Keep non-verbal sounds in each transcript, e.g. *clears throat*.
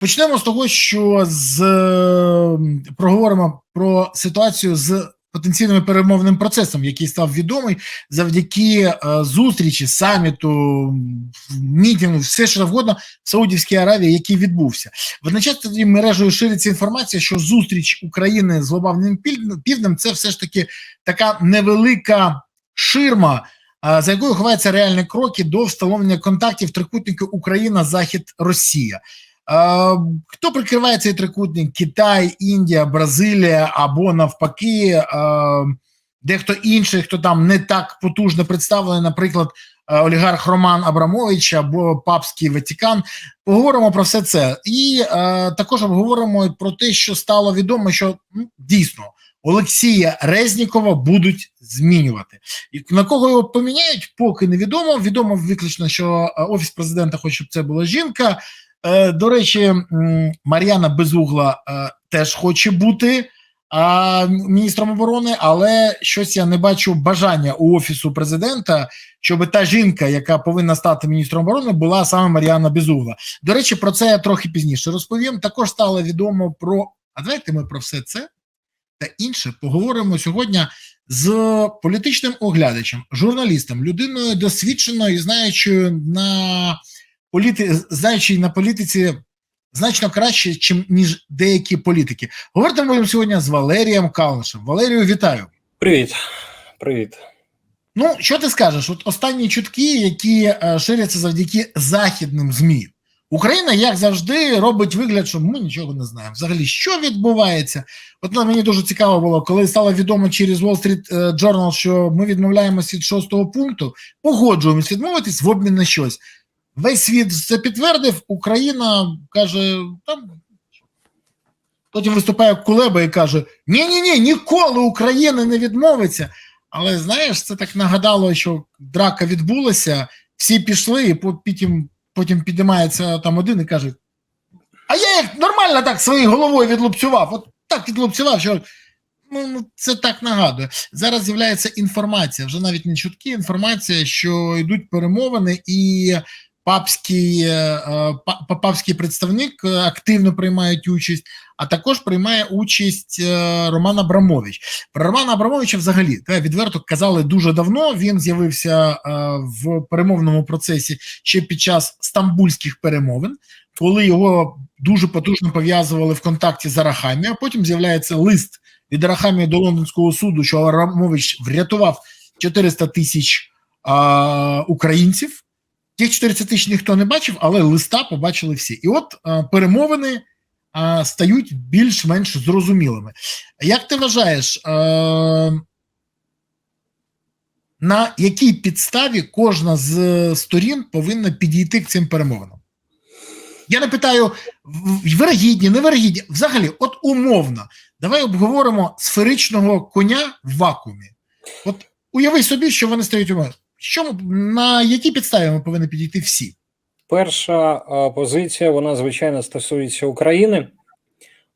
Почнемо з того, що з е, проговоримо про ситуацію з потенційним перемовним процесом, який став відомий завдяки е, зустрічі, саміту, мітингу, все що завгодно в Саудівській Аравії, який відбувся. Водночас тоді мережею шириться інформація, що зустріч України з глобальним півднем- це все ж таки така невелика ширма. За якою ховаються реальні кроки до встановлення контактів трикутника Україна, Захід, Росія. Хто прикриває цей трикутник? Китай, Індія, Бразилія або навпаки, дехто інший, хто там не так потужно представлений, наприклад, олігарх Роман Абрамович або Папський Ватикан. Поговоримо про все це. І також обговоримо про те, що стало відомо, що ну, дійсно Олексія Резнікова будуть змінювати. І на кого його поміняють, поки невідомо. Відомо виключно, що офіс президента хоче, щоб це була жінка. Е, До речі, Мар'яна Безугла е, теж хоче бути міністром оборони, але щось я не бачу бажання у офісу президента, щоб та жінка, яка повинна стати міністром оборони, була саме Мар'яна Безугла. До речі, про це я трохи пізніше розповім. Також стало відомо про. А давайте ми про все це та інше поговоримо сьогодні з політичним оглядачем, журналістом, людиною досвідченою і знаючою на політи... знаючою на політиці значно краще, чим ніж деякі політики. Говорити будемо сьогодні з Валерієм Калнишем. Валерію, вітаю. Привіт, привіт. Ну, що ти скажеш? От останні чутки, які е, ширяться завдяки західним ЗМІ. Україна, як завжди, робить вигляд, що ми нічого не знаємо. Взагалі, що відбувається? От мені дуже цікаво було, коли стало відомо через Wall Street е, Journal, що ми відмовляємося від шостого пункту, погоджуємось відмовитись в обмін на щось. Весь світ це підтвердив. Україна каже, там потім виступає Кулеба і каже: ні, ні, ні, ніколи Україна не відмовиться. Але знаєш, це так нагадало, що драка відбулася, всі пішли, і потім, потім підіймається там один і каже: А я як нормально так своєю головою відлупцював, от так відлупцював, що ну, ну, це так нагадує. Зараз з'являється інформація, вже навіть не чутки, інформація, що йдуть перемовини, і папський, е, е, па- папський представник е, активно приймають участь, а також приймає участь Роман Абрамович. Про Романа Абрамовича взагалі відверто казали дуже давно. Він з'явився в перемовному процесі ще під час стамбульських перемовин, коли його дуже потужно пов'язували в контакті з Арахамі, а потім з'являється лист від Арахамії до лондонського суду, що Абрамович врятував 400 тисяч українців. Тих 400 тисяч ніхто не бачив, але листа побачили всі. І от е, перемовини е, стають більш-менш зрозумілими. Як ти вважаєш, е, на якій підставі кожна з сторін повинна підійти к цим перемовинам? Я не питаю вирогідні, невирогідні. Взагалі, от умовно, давай обговоримо сферичного коня в вакуумі. От уяви собі, що вони стають умовно. Що на якій підставі ми повинні підійти всі? Перша позиція, вона звичайно стосується України.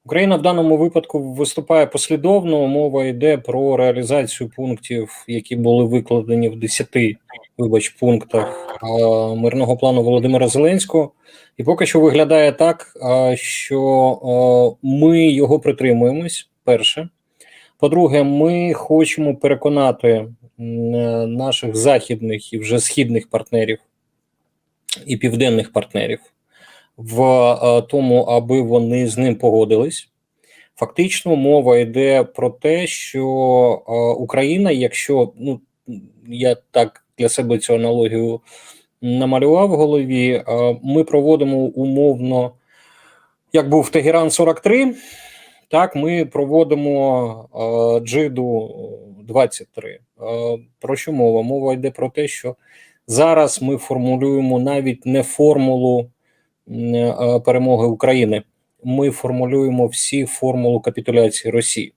Україна в даному випадку виступає послідовно. Мова йде про реалізацію пунктів, які були викладені в 10, вибач, пунктах мирного плану Володимира Зеленського. І поки що виглядає так, що ми його притримуємось. Перше. По-друге, ми хочемо переконати е, наших західних і вже східних партнерів і південних партнерів в е, тому, аби вони з ним погодились. Фактично, мова йде про те, що е, Україна, якщо ну я так для себе цю аналогію намалював в голові, ми проводимо умовно, як був Тегеран 43, так ми проводимо е, Джиду 23. Е, про що мова? Мова йде про те, що зараз ми формулюємо навіть не формулу е, перемоги України. Ми формулюємо всі формулу капітуляції Росії.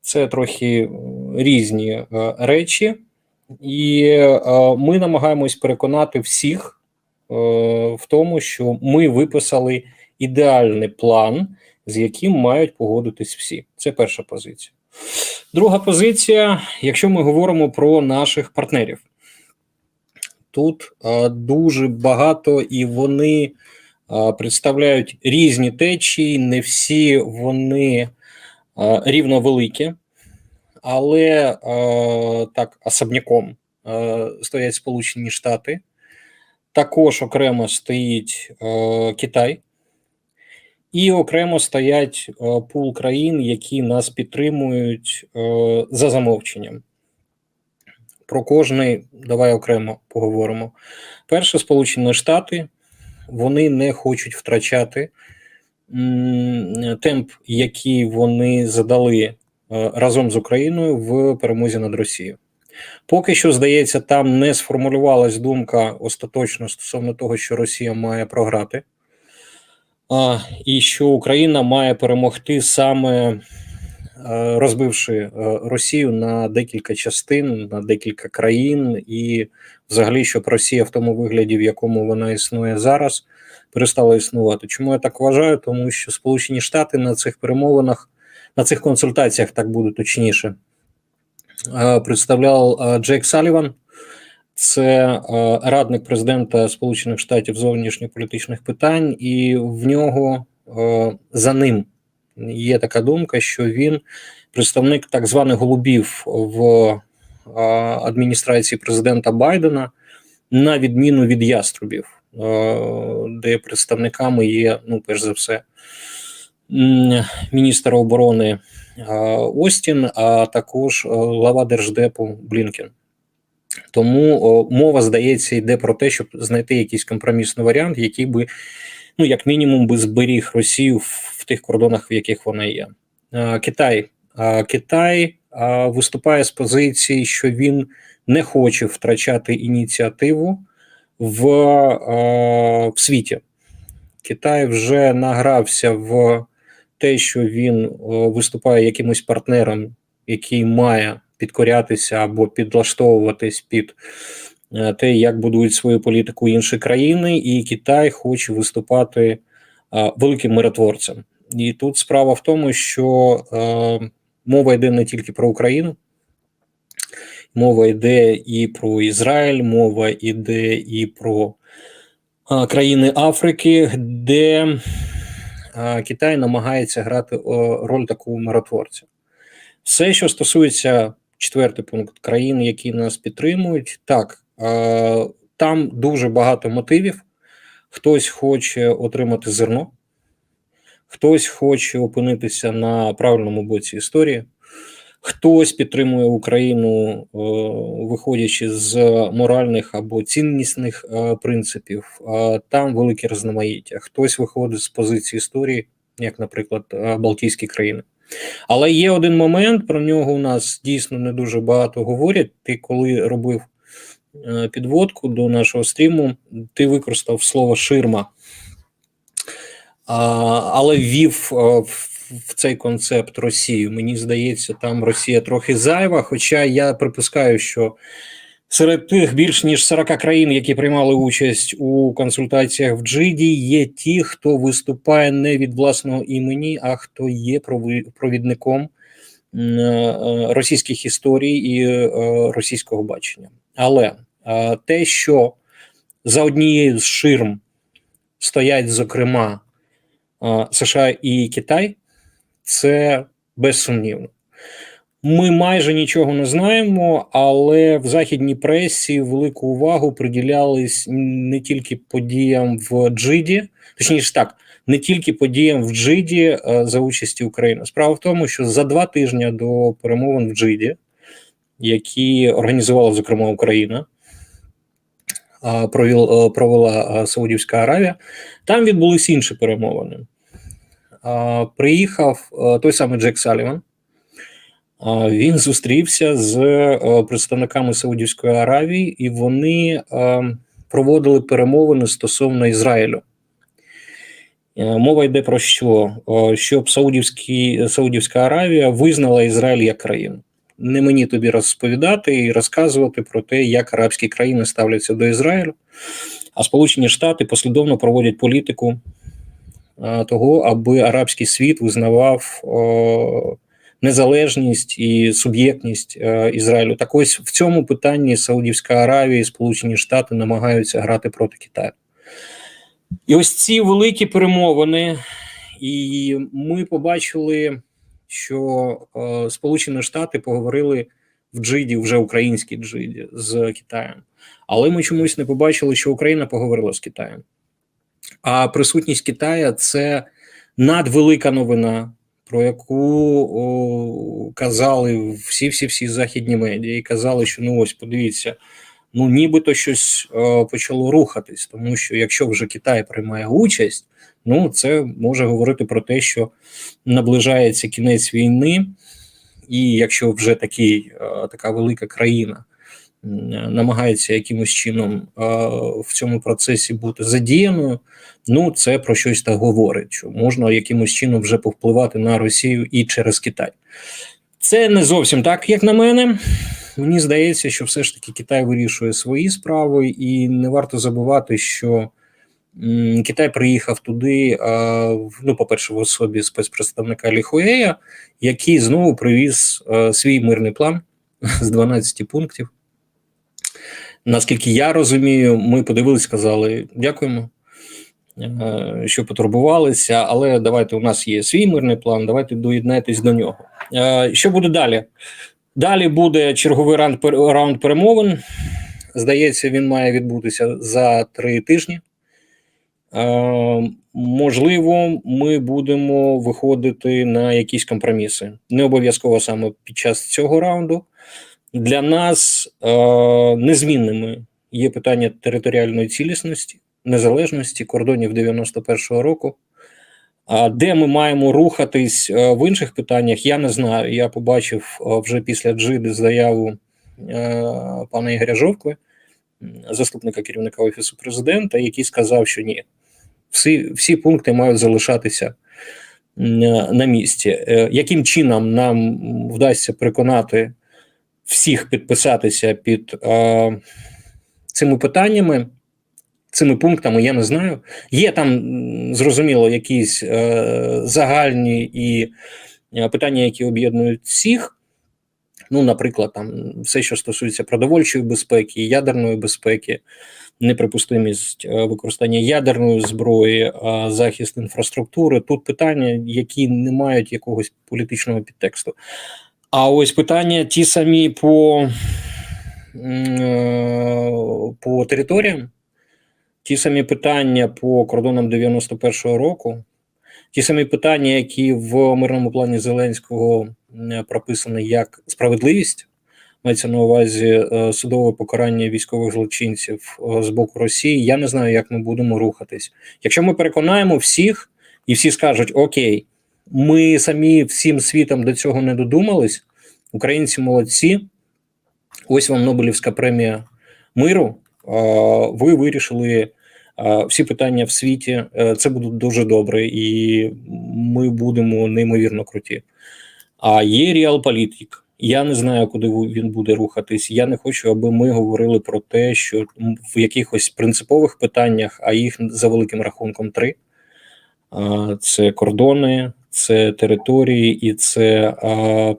Це трохи різні речі, і ми намагаємось переконати всіх в тому, що ми виписали ідеальний план, з яким мають погодитись всі. Це перша позиція. Друга позиція, якщо ми говоримо про наших партнерів, тут е, дуже багато і вони а, представляють різні течії, не всі вони а, рівновеликі, але а, так особняком а, стоять Сполучені Штати. Також окремо стоїть е, Китай, і окремо стоять е, пул країн, які нас підтримують е, за замовченням. Про кожний давай окремо поговоримо. Перше, Сполучені Штати вони не хочуть втрачати темп, який вони задали е, разом з Україною в перемозі над Росією. Поки що, здається, там не сформулювалась думка остаточно стосовно того, що Росія має програти, і що Україна має перемогти саме е, розбивши е, Росію на декілька частин, на декілька країн, і взагалі, щоб Росія в тому вигляді, в якому вона існує зараз, перестала існувати. Чому я так вважаю? Тому що Сполучені Штати на цих перемовинах, на цих консультаціях, так буде точніше, е, представляв Джейк Саліван. Це е, радник президента Сполучених Штатів зовнішньополітичних питань, і в нього е, за ним є така думка, що він представник так званих голубів в е, адміністрації президента Байдена, на відміну від яструбів, де представниками є, ну, перш за все, міністр оборони Остін, а також глава держдепу Блінкен. Тому о, мова, здається, йде про те, щоб знайти якийсь компромісний варіант, який би, ну, як мінімум, би зберіг Росію в, в тих кордонах, в яких вона є. А, Китай. А, Китай а, виступає з позиції, що він не хоче втрачати ініціативу в, а, в світі. Китай вже награвся в те, що він о, виступає якимось партнером, який має підкорятися або підлаштовуватись під е, те, як будують свою політику інші країни, і Китай хоче виступати е, великим миротворцем. І тут справа в тому, що е, мова йде не тільки про Україну, мова йде і про Ізраїль, мова йде і про країни Африки, де Китай намагається грати роль такого миротворця. Все, що стосується четвертий пункт країн, які нас підтримують, так е, там дуже багато мотивів. Хтось хоче отримати зерно, хтось хоче опинитися на правильному боці історії, хтось підтримує Україну, е, виходячи з моральних або ціннісних е, принципів. Е, там велике різноманіття. Хтось виходить з позиції історії, як, наприклад, е, Балтійські країни. Але є один момент, про нього у нас дійсно не дуже багато говорять. Ти коли робив е, підводку до нашого стріму, ти використав слово ширма, але ввів е, в, цей концепт Росію. Мені здається, там Росія трохи зайва. Хоча я припускаю, що серед тих більш ніж 40 країн, які приймали участь у консультаціях в Джиді, є ті, хто виступає не від власного імені, а хто є провідником е, російських історій і е, російського бачення. Але е, те, що за однією з ширм стоять, зокрема, США і Китай, це безсумнівно. Ми майже нічого не знаємо, але в західній пресі велику увагу приділялись не тільки подіям в Джиді, точніше так, не тільки подіям в Джиді е, за участі України. Справа в тому, що за два тижні до перемовин в Джиді, які організувала зокрема Україна, е, провела е, Саудівська Аравія, там відбулись інші перемовини. Приїхав той самий Джек Саліван. Він зустрівся з е, представниками Саудівської Аравії, і вони е, проводили перемовини стосовно Ізраїлю. Е, Мова йде про що? Щоб Саудівська Аравія визнала Ізраїль як країну. Не мені тобі розповідати і розказувати про те, як арабські країни ставляться до Ізраїлю, а Сполучені Штати послідовно проводять політику того, аби арабський світ визнавав незалежність і суб'єктність е, Ізраїлю. Так ось в цьому питанні Саудівська Аравія і Сполучені Штати намагаються грати проти Китаю. І ось ці великі перемовини, і ми побачили, що е, Сполучені Штати поговорили в Джиді, вже українській Джиді з Китаєм. Але ми чомусь не побачили, що Україна поговорила з Китаєм. А присутність Китая це надвелика новина, про яку казали всі всі всі західні медіа, і казали, що ну ось подивіться, ну нібито щось почало рухатись, тому що якщо вже Китай приймає участь, ну це може говорити про те, що наближається кінець війни, і якщо вже такий, така велика країна намагається якимось чином в цьому процесі бути задіяною, ну це про щось так говорить, що можна якимось чином вже повпливати на Росію і через Китай. Це не зовсім так, як на мене. Мені здається, що все ж таки Китай вирішує свої справи, і не варто забувати, що Китай приїхав туди, ну, по-перше, в особі спецпредставника Ліхуея, який знову привіз свій мирний план з 12 пунктів. Наскільки я розумію, ми подивилися, сказали дякуємо, е, що потурбувалися, але давайте у нас є свій мирний план, давайте доєднайтесь до нього. Е, Що буде далі? Далі буде черговий раунд, раунд перемовин. Здається, він має відбутися за три тижні. Е, можливо, ми будемо виходити на якісь компроміси. Не обов'язково саме під час цього раунду. Для нас е, незмінними є питання територіальної цілісності, незалежності, кордонів 91-го року. А де ми маємо рухатись е, в інших питаннях, я не знаю. Я побачив е, вже після Джиди заяву е, пана Ігоря Жовкви, заступника керівника Офісу президента, який сказав, що ні, всі, всі пункти мають залишатися на місці. Яким чином нам вдасться переконати всіх підписатися під е, цими питаннями? Цими пунктами я не знаю. Є там зрозуміло якісь е, загальні і е, питання, які об'єднують всіх. Ну, наприклад, там все, що стосується продовольчої безпеки, ядерної безпеки, неприпустимість е, використання ядерної зброї, е, захист інфраструктури. Тут питання, які не мають якогось політичного підтексту. А ось питання ті самі по, е, по територіям. Ті самі питання по кордонам 91-го року, ті самі питання, які в мирному плані Зеленського прописані як справедливість, мається на увазі е, судове покарання військових злочинців е, з боку Росії. Я не знаю, як ми будемо рухатись. Якщо ми переконаємо всіх, і всі скажуть: Окей, ми самі всім світом до цього не додумались, українці молодці. Ось вам Нобелівська премія миру. Ви вирішили всі питання в світі. Е, Це буде дуже добре, і ми будемо неймовірно круті. А є реалполітик. Я не знаю, куди він буде рухатись. Я не хочу, аби ми говорили про те, що в якихось принципових питаннях, а їх за великим рахунком три: це кордони, це території і це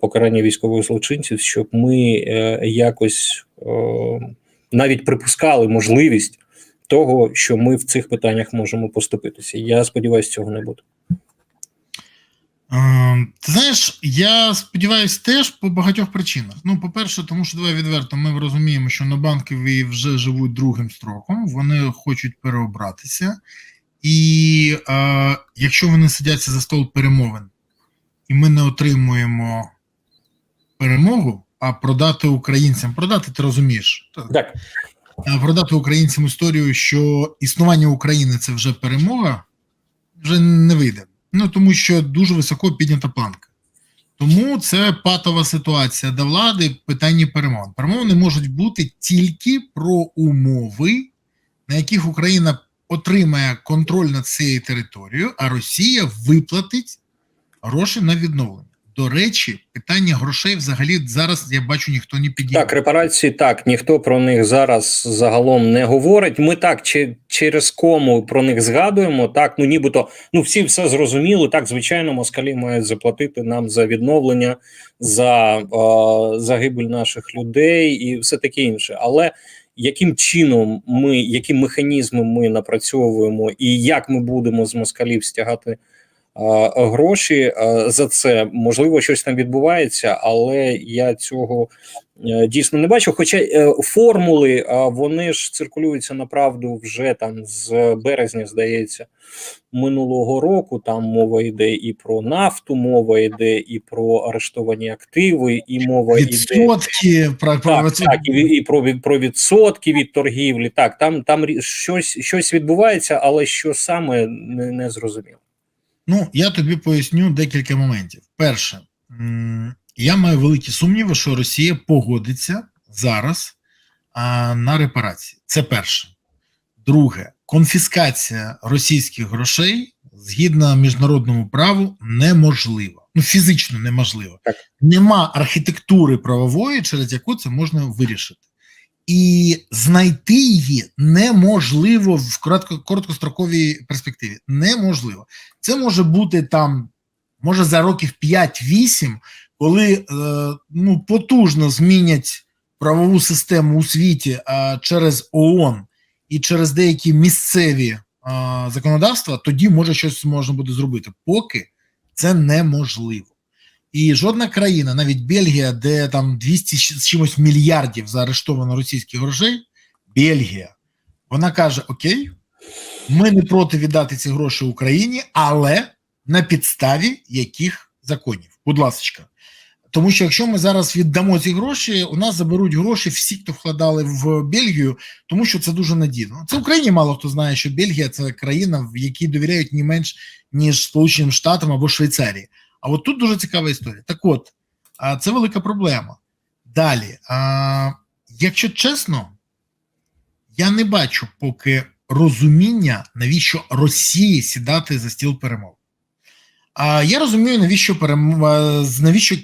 покарання військових злочинців, щоб ми е, якось навіть припускали можливість того, що ми в цих питаннях можемо поступитися. Я сподіваюся, цього не буде. Е, Ти знаєш, я сподіваюся теж по багатьох причинах. Ну, по-перше, тому що давай відверто, ми розуміємо, що на банкові вже живуть другим строком, вони хочуть переобратися. І е, якщо вони сидяться за стол перемовин, і ми не отримуємо перемогу, а продати українцям, продати ти розумієш, Так, продати українцям історію, що існування України це вже перемога, вже не вийде. Ну тому що дуже високо піднята планка. Тому це патова ситуація до влади в питанні перемовин. Перемовини можуть бути тільки про умови, на яких Україна отримає контроль над цією територією, а Росія виплатить гроші на відновлення. До речі, питання грошей взагалі зараз я бачу ніхто не підійме. Так, репарації так, ніхто про них зараз загалом не говорить. Ми так чи через кому про них згадуємо. Так, ну нібито ну всі все зрозуміли. Так, звичайно, москалі мають заплатити нам за відновлення, за е, загибель наших людей і все таке інше. Але яким чином ми, які механізми ми напрацьовуємо, і як ми будемо з москалів стягати гроші за це. Можливо, щось там відбувається, але я цього е, дійсно не бачу. Хоча е, формули вони ж циркулюються направду вже там з березня, здається, минулого року. Там мова йде і про нафту, мова йде і про арештовані активи, і мова йде Відсотки про, про так, так, і, і про, про відсотки від торгівлі. Так, там, там щось, щось відбувається, але що саме не, не зрозуміло. Ну, я тобі поясню декілька моментів. Перше, я маю великі сумніви, що Росія погодиться зараз а, на репарації. Це перше. Друге, конфіскація російських грошей згідно міжнародному праву неможлива. Ну, фізично неможливо. Так. Нема архітектури правової, через яку це можна вирішити. І знайти її неможливо в коротко, короткостроковій перспективі. Неможливо. Це може бути там, може за років 5-8, коли е, ну, потужно змінять правову систему у світі е, через ООН і через деякі місцеві е, законодавства, тоді може щось можна буде зробити. Поки це неможливо. І жодна країна, навіть Бельгія, де там 200 з чимось мільярдів заарештовано російських грошей, Бельгія, вона каже: Окей, ми не проти віддати ці гроші Україні, але на підставі яких законів? Будь ласка. Тому що якщо ми зараз віддамо ці гроші, у нас заберуть гроші всі, хто вкладали в Бельгію, тому що це дуже надійно. Це в Україні мало хто знає, що Бельгія це країна, в якій довіряють не менш ніж Сполученим Штатам або Швейцарії. А от тут дуже цікава історія. Так от, це велика проблема. Далі, якщо чесно, я не бачу поки розуміння, навіщо Росії сідати за стіл перемов. А я розумію, навіщо перем... навіщо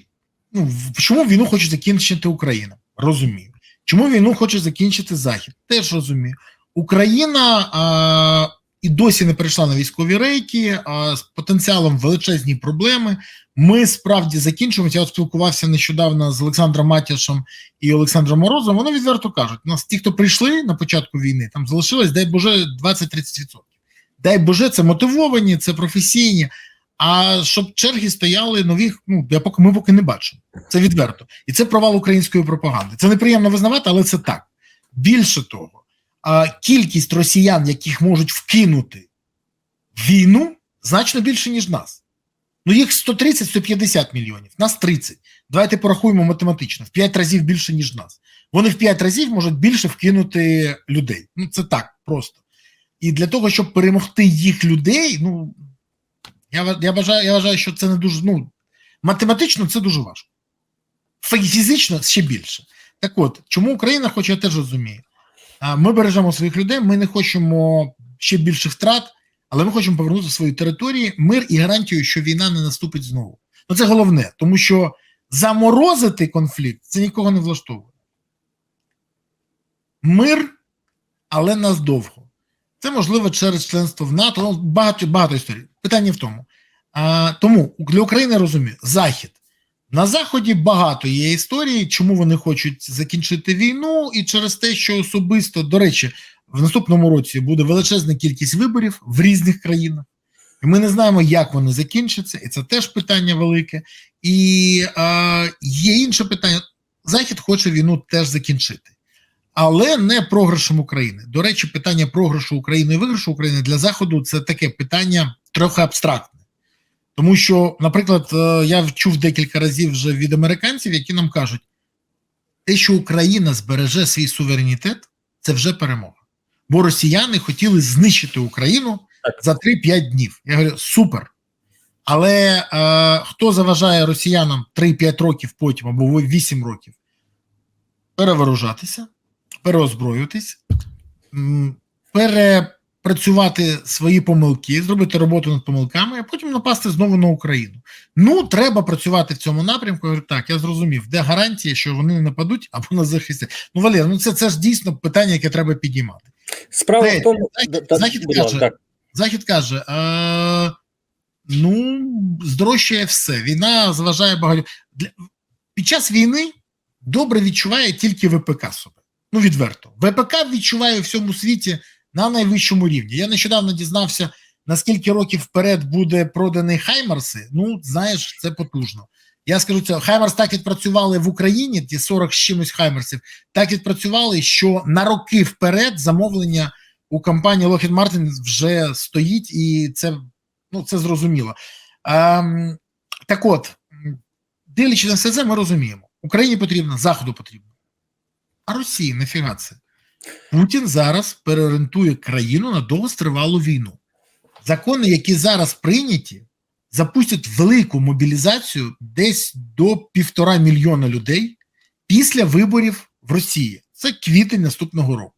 ну, чому війну хоче закінчити Україна? Розумію. Чому війну хоче закінчити Захід? Теж розумію. Україна а, і досі не перейшла на військові рейки, а, з потенціалом величезні проблеми. Ми справді закінчуємо. Я от спілкувався нещодавно з Олександром Матяшем і Олександром Морозом. Вони відверто кажуть: нас ті, хто прийшли на початку війни, там залишилось, дай Боже, 20-30%. Дай Боже, це мотивовані, це професійні. А щоб черги стояли нових, ну я поки ми поки не бачимо. Це відверто. І це провал української пропаганди. Це неприємно визнавати, але це так. Більше того, а, кількість росіян, яких можуть вкинути війну, значно більше, ніж нас. Ну, їх 130-150 мільйонів, нас 30. Давайте порахуємо математично: в 5 разів більше, ніж нас. Вони в 5 разів можуть більше вкинути людей. Ну, це так просто. І для того, щоб перемогти їх людей, ну я, я, вважаю, я вважаю, що це не дуже. Ну, математично це дуже важко. Фізично ще більше. Так от, чому Україна хоче, я теж розумію. А, Ми бережемо своїх людей, ми не хочемо ще більше втрат, але ми хочемо повернути свої території, мир і гарантію, що війна не наступить знову. Ну це головне, тому що заморозити конфлікт це нікого не влаштовує. Мир, але нас довго. Це можливо через членство в НАТО. Ну, багато багато історій. Питання в тому. А, тому для України розумію, Захід. На Заході багато є історії, чому вони хочуть закінчити війну, і через те, що особисто, до речі, в наступному році буде величезна кількість виборів в різних країнах. І ми не знаємо, як вони закінчаться, і це теж питання велике. І е, є інше питання: Захід хоче війну теж закінчити, але не програшем України. До речі, питання програшу України і виграшу України для Заходу це таке питання трохи абстрактне. Тому що, наприклад, е, я чув декілька разів вже від американців, які нам кажуть, те, що Україна збереже свій суверенітет, це вже перемога. Бо росіяни хотіли знищити Україну за 3-5 днів. Я говорю, супер. Але е, хто заважає росіянам 3-5 років потім або 8 років перевооружатися, переозброюватись, м, перепрацювати свої помилки, зробити роботу над помилками, а потім напасти знову на Україну. Ну, треба працювати в цьому напрямку. Я говорю, так, я зрозумів, де гарантія, що вони не нападуть або нас захистять. Ну, Валер, ну це, це ж дійсно питання, яке треба підіймати. Справа Третє. в тому, Захід- Захід будь каже, так. Захід каже: е, ну, здорожчає все. Війна зважає багато. Для, під час війни добре відчуває тільки ВПК себе. Ну, відверто. ВПК відчуває у всьому світі на найвищому рівні. Я нещодавно дізнався, на скільки років вперед буде проданий Хаймарси. Ну, знаєш, це потужно. Я скажу це, Хаймарс так відпрацювали в Україні, ті 40 з чимось Хаймарсів, так відпрацювали, що на роки вперед замовлення у компанії Lockheed Martin вже стоїть, і це, ну, це зрозуміло. Ем, так от, дивлячись на все це, ми розуміємо, Україні потрібно, Заходу потрібно. А Росії нафіга це? Путін зараз переорієнтує країну на довгостривалу війну. Закони, які зараз прийняті, запустять велику мобілізацію десь до півтора мільйона людей після виборів в Росії. Це квітень наступного року.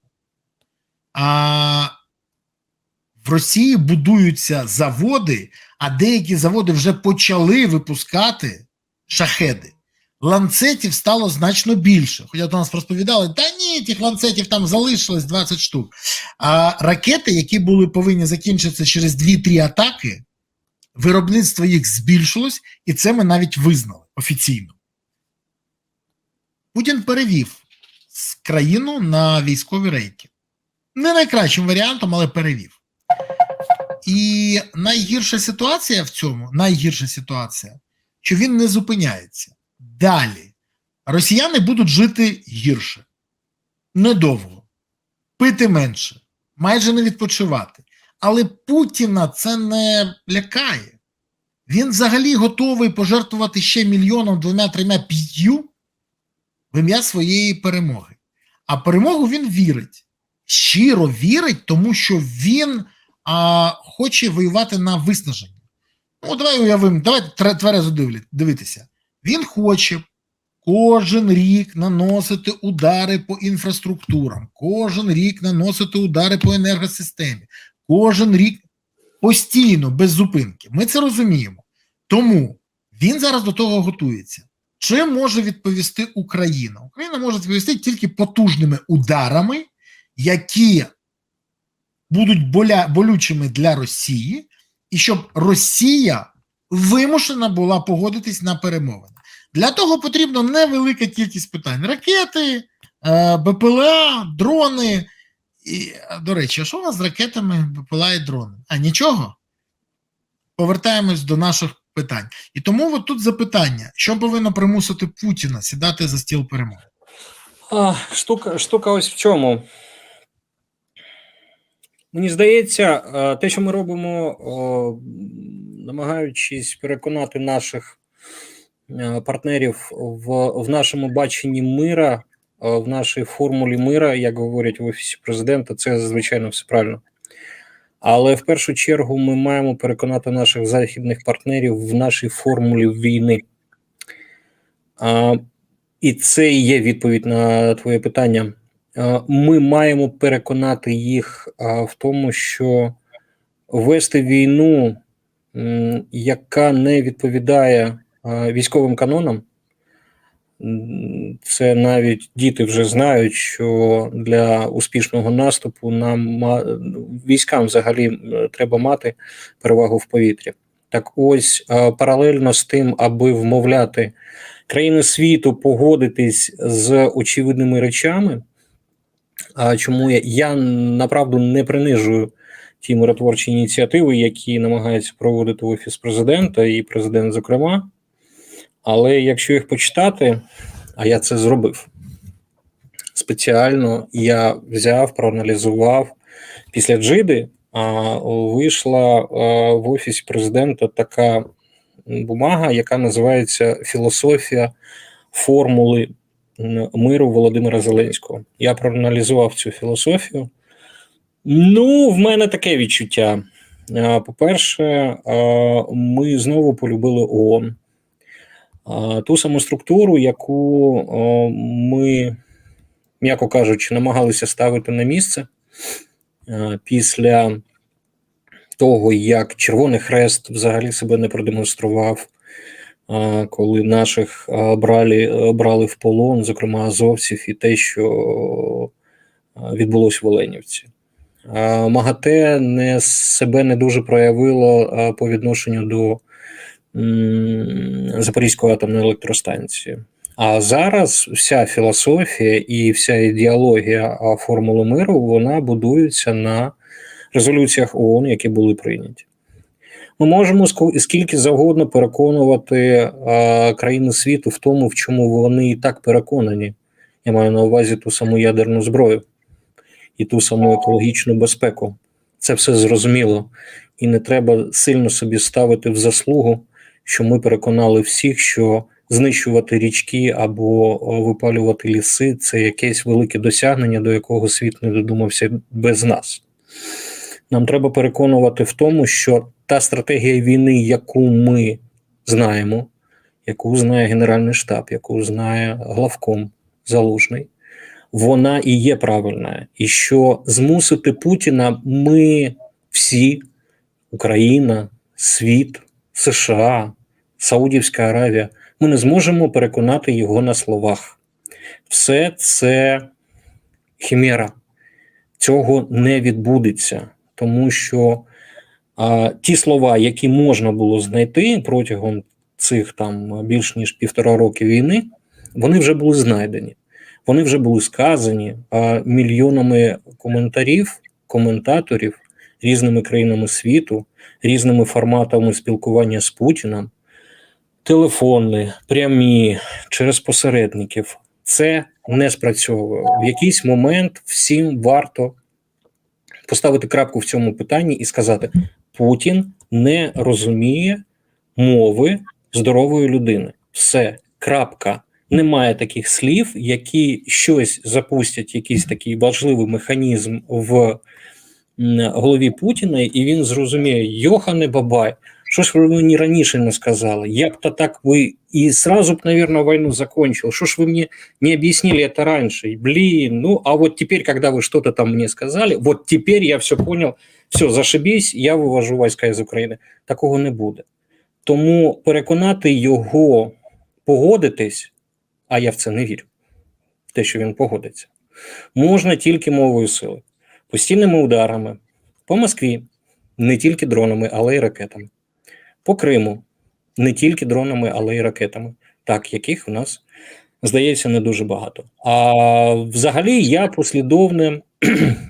А в Росії будуються заводи, а деякі заводи вже почали випускати шахеди. Ланцетів стало значно більше. Хоча до нас розповідали, та ні, тих ланцетів там залишилось 20 штук. А ракети, які були повинні закінчитися через 2-3 атаки, виробництво їх збільшилось, і це ми навіть визнали офіційно. Путін перевів країну на військові рейки. Не найкращим варіантом, але перевів. І найгірша ситуація в цьому, найгірша ситуація, що він не зупиняється. Далі росіяни будуть жити гірше, недовго, пити менше, майже не відпочивати. Але Путіна це не лякає. Він взагалі готовий пожертвувати ще мільйоном, двома, трьома, п'ятью в ім'я своєї перемоги. А перемогу він вірить. Щиро вірить, тому що він а, хоче воювати на виснаження. Ну, давай уявимо, давайте тверезо дивитися. Він хоче кожен рік наносити удари по інфраструктурам, кожен рік наносити удари по енергосистемі, кожен рік постійно, без зупинки. Ми це розуміємо. Тому він зараз до того готується. Чим може відповісти Україна? Україна може відповісти тільки потужними ударами, які будуть боля, болючими для Росії, і щоб Росія вимушена була погодитись на перемовини. Для того потрібна невелика кількість питань: ракети, е, БПЛА, дрони. І, До речі, а що у нас з ракетами БПЛА і дрони? А нічого? Повертаємось до наших питань. І тому от тут запитання: що повинно примусити Путіна сідати за стіл перемоги? А, штука, штука ось в чому. Мені здається, те, що ми робимо, намагаючись переконати наших партнерів в, в нашому баченні мира, в нашій формулі мира, як говорять в офісі президента, це звичайно все правильно. Але в першу чергу ми маємо переконати наших західних партнерів в нашій формулі війни. А, І це і є відповідь на твоє питання. Ми маємо переконати їх в тому, що вести війну, яка не відповідає військовим канонам, це навіть діти вже знають, що для успішного наступу нам військам взагалі треба мати перевагу в повітрі. Так ось паралельно з тим, аби вмовляти країни світу погодитись з очевидними речами. А чому я я направду не принижую ті миротворчі ініціативи, які намагаються проводити офіс президента і президент, зокрема. Але якщо їх почитати, а я це зробив спеціально, я взяв, проаналізував після Джиди, а вийшла в офісі президента така бумага, яка називається Філософія формули миру Володимира Зеленського. Я проаналізував цю філософію. Ну, в мене таке відчуття. По-перше, ми знову полюбили ООН. Ту саму структуру, яку ми, м'яко кажучи, намагалися ставити на місце після того, як Червоний Хрест взагалі себе не продемонстрував коли наших брали брали в полон, зокрема азовців, і те, що відбулося в Оленівці. МАГАТЕ не себе не дуже проявило по відношенню до Запорізької атомної електростанції. А зараз вся філософія і вся ідеологія формули миру вона будується на резолюціях ООН, які були прийняті. Ми можемо скільки завгодно переконувати а, країни світу в тому, в чому вони і так переконані. Я маю на увазі ту саму ядерну зброю і ту саму екологічну безпеку. Це все зрозуміло, і не треба сильно собі ставити в заслугу, що ми переконали всіх, що знищувати річки або випалювати ліси це якесь велике досягнення, до якого світ не додумався без нас. Нам треба переконувати в тому, що та стратегія війни, яку ми знаємо, яку знає Генеральний штаб, яку знає главком Залужний, вона і є правильна. І що змусити Путіна ми всі, Україна, світ, США, Саудівська Аравія, ми не зможемо переконати його на словах. Все це хімера. Цього не відбудеться, тому що а, ті слова, які можна було знайти протягом цих там більш ніж півтора роки війни, вони вже були знайдені. Вони вже були сказані а, мільйонами коментарів, коментаторів різними країнами світу, різними форматами спілкування з Путіним, телефони, прямі через посередників. Це не спрацьовує. В якийсь момент всім варто поставити крапку в цьому питанні і сказати: Путін не розуміє мови здорової людини. Все, крапка. Немає таких слів, які щось запустять, якийсь такий важливий механізм в голові Путіна, і він зрозуміє: Йохане Бабай, що ж ви мені раніше не сказали? Я б то так ви і сразу б, наверное, войну закончил. Что ж вы мне не объяснили это раньше? И, Блин, ну, а вот теперь, когда вы что-то там мне сказали, вот теперь я все понял, все, зашибісь, я вивожу війська із України. Такого не буде. Тому переконати його погодитись, а я в це не вірю, в те, що він погодиться, можна тільки мовою сили, постійними ударами по Москві, не тільки дронами, але й ракетами, по Криму, не тільки дронами, але й ракетами, так яких у нас здається не дуже багато. А взагалі я послідовно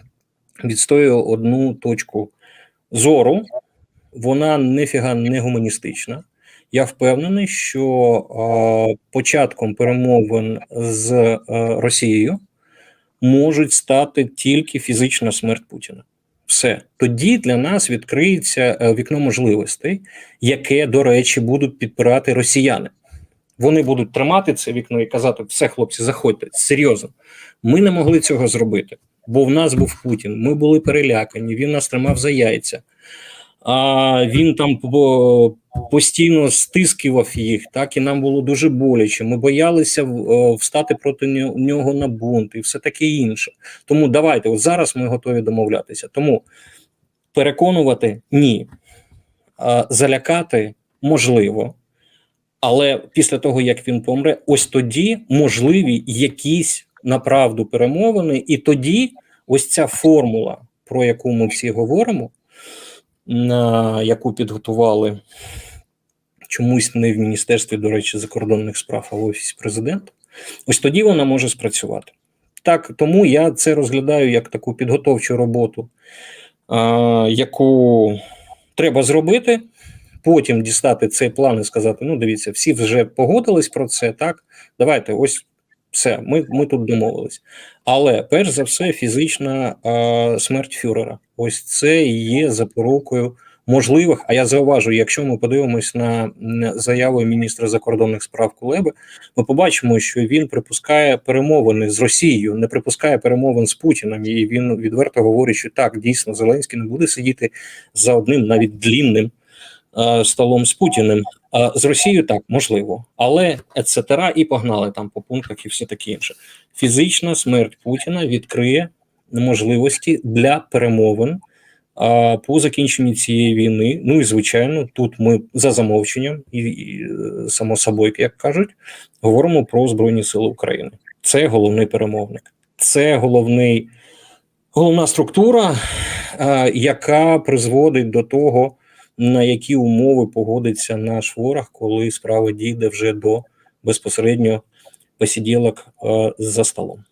*clears throat* відстоюю одну точку зору. Вона нефіга не гуманістична. Я впевнений, що е, початком перемовин з е, Росією можуть стати тільки фізична смерть Путіна. Все тоді для нас відкриється е, вікно можливостей, яке, до речі, будуть підпирати росіяни. Вони будуть тримати це вікно і казати: все, хлопці, заходьте серйозно. Ми не могли цього зробити, бо в нас був Путін. Ми були перелякані. Він нас тримав за яйця. А він там постійно стискував їх, так і нам було дуже боляче. Ми боялися е, встати проти нього на бунт і все таке інше. Тому давайте, от зараз ми готові домовлятися. Тому переконувати ні, залякати можливо. Але після того, як він помре, ось тоді можливі якісь направду перемовини, і тоді ось ця формула, про яку ми всі говоримо, яку підготували чомусь не в Міністерстві, до речі, закордонних справ, а в Офісі президента, ось тоді вона може спрацювати. Так, тому я це розглядаю як таку підготовчу роботу, а, яку треба зробити. Потім дістати цей план і сказати: ну, дивіться, всі вже погодились про це. Так, давайте, ось все, ми, ми тут домовились. Але перш за все, фізична е, смерть фюрера. Ось це і є запорукою можливих. А я зауважу, якщо ми подивимось на м, заяву міністра закордонних справ Кулеби, ми побачимо, що він припускає перемовини з Росією, не припускає перемовин з Путіним. І він відверто говорить, що так дійсно Зеленський не буде сидіти за одним навіть длінним е, столом з Путіним. З Росією так можливо, але ецетера і погнали там по пунктах і все таке інше. Фізична смерть Путіна відкриє можливості для перемовин а, по закінченні цієї війни. Ну і звичайно, тут ми за замовченням і, і само собою, як кажуть, говоримо про Збройні Сили України. Це головний перемовник, це головний головна структура, а, яка призводить до того на які умови погодиться наш ворог, коли справа дійде вже до безпосередньо посиділок е, за столом.